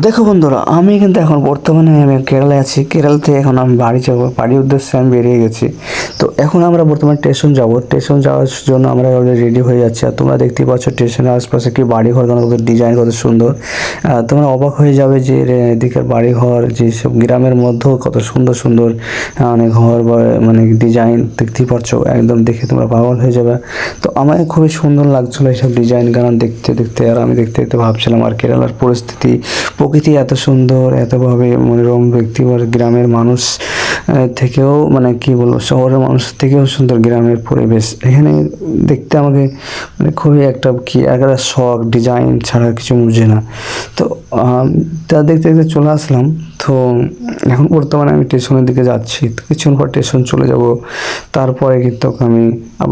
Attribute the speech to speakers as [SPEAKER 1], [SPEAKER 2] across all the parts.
[SPEAKER 1] দেখো বন্ধুরা, আমি কিন্তু এখন বর্তমানে আমি কেরালায় আছি। কেরালা থেকে এখন আমি বাড়ি যাব। বাড়ির উদ্দেশ্যে আমি বেরিয়ে গেছি। তো এখন আমরা বর্তমানে স্টেশন যাব। স্টেশন যাওয়ার জন্য আমরা অলরেডি রেডি হয়ে যাচ্ছি। আর তোমরা দেখতেই পাচ্ছ স্টেশনের আশপাশে কি বাড়ি ঘর কত ডিজাইন কত সুন্দর। তোমরা অবাক হয়ে যাবে যে এদিকের বাড়ি ঘর যেসব গ্রামের মধ্যেও কত সুন্দর সুন্দর মানে ঘর বা মানে ডিজাইন দেখতেই পাচ্ছ। একদম দেখে তোমরা পাগল হয়ে যাবে। তো আমার খুবই সুন্দর লাগছিল এইসব ডিজাইন গান দেখতে দেখতে। আর আমি দেখতে দেখতে ভাবছিলাম, আর কেরালার পরিস্থিতি প্রকৃতি এত সুন্দর এতভাবে মনোরম ব্যক্তি আর গ্রামের মানুষ থেকেও মানে কি বলব, শহরের মানুষ থেকেও সুন্দর গ্রামের পরিবেশ। এখানে দেখতে আমাকে মানে খুবই একটা কি, একটা শখ ডিজাইন ছাড়া কিছু বুঝে না। তো তা দেখতে দেখতে চলে আসলাম। তো, এখন বর্তমানে আমি স্টেশনের দিকে যাচ্ছি। কিছুক্ষণ পর স্টেশন চলে যাব। তারপরে কিন্তু আমি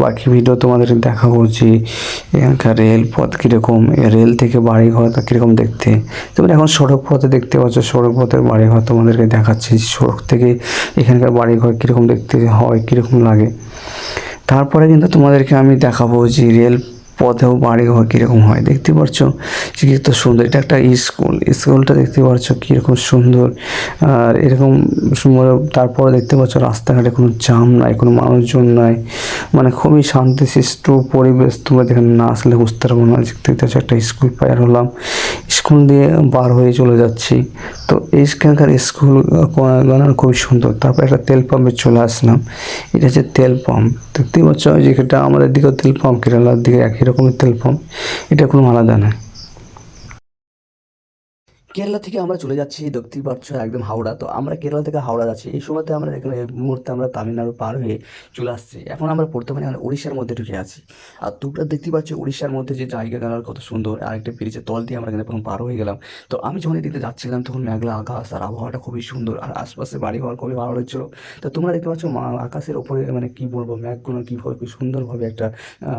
[SPEAKER 1] বাকি ভিডিও তোমাদের দেখাবো যে এখানকার রেলপথ কীরকম রেল থেকে বাড়ি ঘর কীরকম দেখতে। তোমরা এখন সড়ক পথে দেখতে পাচ্ছ সড়ক পথের বাড়ি ঘর তোমাদেরকে দেখাচ্ছি। সড়ক থেকে এখানকার বাড়ি ঘর কীরকম দেখতে হয়, কীরকম লাগে। তারপরে কিন্তু তোমাদেরকে আমি দেখাবো যে রেল পথেও বাড়ি ঘর কীরকম হয়। দেখতে পাচ্ছ? যে কত সুন্দর। এটা একটা স্কুল। স্কুলটা দেখতে পাচ্ছ কীরকম সুন্দর। আর এরকম সুন্দর তারপরে দেখতে পাচ্ছ রাস্তাঘাটে কোনো জাম নাই, কোনো মানুষজন নাই। মানে খুবই শান্তিশিষ্ট পরিবেশ। তোমরা যেখানে না আসলে বুঝতে পারব না। দেখতে পাচ্ছ একটা স্কুল পার হলাম। স্কুল দিয়ে বার হয়ে চলে যাচ্ছি। তো এইখানকার স্কুল বানানো খুবই সুন্দর। তারপর একটা তেল পাম্পে চলে আসলাম। এটা হচ্ছে তেল পাম্প দেখতেই পাচ্ছ যে এটা আমাদের দিকেও তেল পাম্প কেরালার দিকে একই রকমের তেল পাম্প এটা কোনো আলাদা নয় কেরালা থেকে আমরা চলে যাচ্ছি দেখতেই পাচ্ছ একদম হাওড়া। তো আমরা কেরালা থেকে হাওড়া যাচ্ছি। এই সময়তে আমরা এখানে এই মুহূর্তে আমরা তামিলনাড়ু পার হয়ে চলে আসছি। এখন আমরা বর্তমানে আমরা উড়িষ্যার মধ্যে ঢুকে আছি। আর তোমরা দেখতেই পাচ্ছ উড়িষ্যার মধ্যে যে জায়গা গেলার কত সুন্দর আর একটা ব্রিজের তল দিয়ে আমরা এখানে পার হয়ে গেলাম। তো আমি যখন এদিকে যাচ্ছিলাম, তখন মেঘলা আকাশ আর আবহাওয়াটা খুবই সুন্দর আর আশপাশে বাড়ি ঘর খুবই ভালো লাগছিল। তো তোমরা দেখতে পাচ্ছ আকাশের ওপরে মানে কী বলব, মেঘগুলো কীভাবে খুব সুন্দরভাবে একটা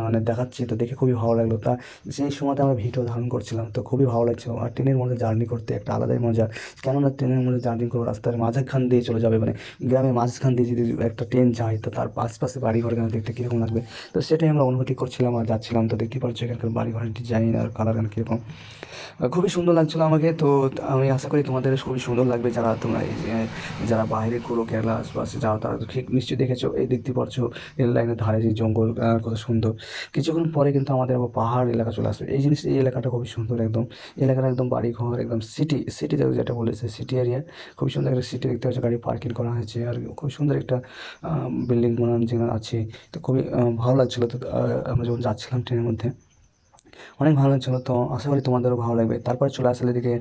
[SPEAKER 1] মানে দেখাচ্ছে, তো দেখে খুবই ভালো লাগল। তা সেই সময়তে আমরা ভিডিও ধারণ করছিলাম, তো খুবই ভালো লাগছিল। আর ট্রেনের মধ্যে জার্নি করতে একটা আলাদাই মজা। কেননা ট্রেনের মধ্যে জার্নি করব, রাস্তার মাঝখান দিয়ে চলে যাবে মানে গ্রামের মাঝখান দিয়ে যদি একটা ট্রেন যায়, তো তার আশপাশে বাড়ি ঘর কেন দেখতে কীরকম লাগবে? তো সেটাই আমরা অনুভূতি করছিলাম আর যাচ্ছিলাম। তো দেখতেই পাচ্ছ এখানকার বাড়ি ঘরের ডিজাইন আর কালার গান কীরকম খুবই সুন্দর লাগছিল আমাকে। তো আমি আশা করি তোমাদের খুবই সুন্দর লাগবে। যারা তোমরা যারা বাইরে ঘুরো কেরালা আশপাশে যাও, তারা তো ঠিক নিশ্চয়ই দেখেছ। এই দেখতে পাচ্ছ, রেল লাইনের ধারে যে জঙ্গল কত সুন্দর। কিছুক্ষণ পরে কিন্তু আমাদের আবার পাহাড় এলাকা চলে আসবে। এই জিনিস, এই এলাকাটা খুবই সুন্দর একদম। এই এলাকাটা একদম বাড়ি ঘর একদম সিটি সিটি যেটা বলেছে সিটি এরিয়া খুবই সুন্দর একটা সিটি দেখতে পাচ্ছ, গাড়ি পার্কিং করা হয়েছে, আর খুব সুন্দর একটা বিল্ডিং বানানো যেখানে আছে, তো খুবই ভালো লাগছিল, তো আমরা যখন যাচ্ছিলাম ট্রেনের মধ্যে, অনেক ভালো লাগছিল, তো আশা করি তোমাদেরও ভালো লাগবে, তারপরে চলে আসলে এদিকে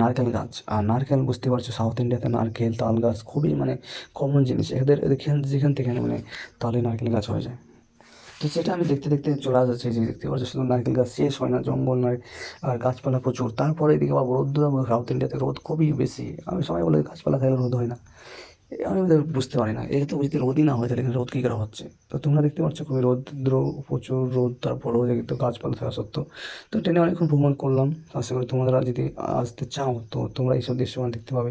[SPEAKER 1] নারকেল গাছ, আর নারকেল বুঝতে পারছ সাউথ ইন্ডিয়াতে নারকেল, তাল গাছ, খুবই মানে কমন জিনিস, এদের এখান যেখান থেকে মানে তালে নারকেল গাছ হয়ে যায়। তো সেটা আমি দেখতে দেখতে চলে যাচ্ছি যে দেখতে পাচ্ছি, শুধু নারকেল গাছ শেষ হয় না, জঙ্গল নয়, আর গাছপালা প্রচুর। তারপরে এদিকে আবার রোদ সাউথ ইন্ডিয়াতে রোদ খুবই বেশি। আমি সবাই বলে গাছপালা থাকলে রোদ হয় না। আমি বুঝতে পারি না এটা তো যদি রোদই না হয় তাহলে রোদ কী করে হচ্ছে? তো তোমরা দেখতে পাচ্ছ, খুবই রৌদ্র, প্রচুর রোদ তারপরেও তো গাছপালা থাকা সত্ত্বেও। তো ট্রেনে অনেকক্ষণ ভ্রমণ করলাম, আশা করি তোমরা যদি আসতে চাও, তো তোমরা এইসব দৃশ্য দেখতে পাবে।